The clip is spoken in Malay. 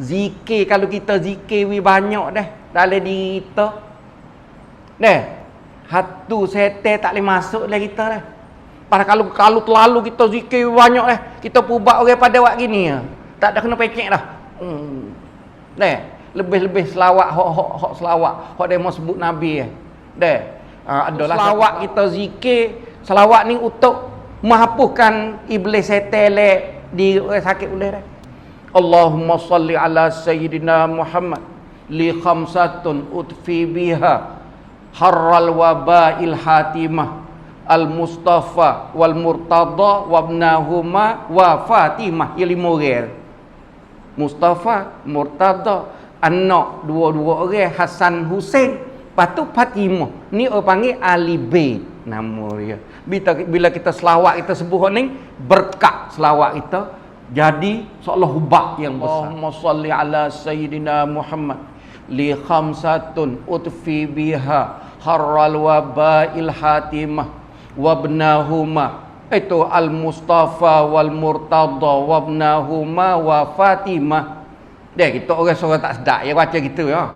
Zikir kalau kita zikir wi banyak dah dalam diri kita. Dah. Hatu setan tak boleh masuk dalam kita dah. Pada kalau kalau terlalu kita zikir banyak dah, kita pubat orang pada waktu gini ya. Tak ada kena pecek dah. Hmm. Dah. Lebih-lebih selawat hok hok hok selawat hok mau sebut nabi ya. Dah. Uh, adalah selawat kita zikir, selawat ni untuk menghapuskan iblis setan le di sakit boleh dah. Allahumma salli ala sayyidina Muhammad li khamsatun utfi biha harral wabail hatimah al mustafa wal murtada wa ibnahuma wa fatimah. Ya lima orang. Mustafa Murtada anak dua-dua orang Hasan Hussein lepas tu Fatimah. Ni orang panggil Ali Bait nama dia. Bila kita selawat kita sebut ni berkat selawat kita jadi seolah hubak yang besar. Allahumma salli ala sayyidina Muhammad. Li khamsatun utfi biha harral wabail hatimah wabnahuma. Itu al mustafa wal murtada wabnahuma wa fatimah. Dia kita orang seorang tak sedap ya baca gitu ya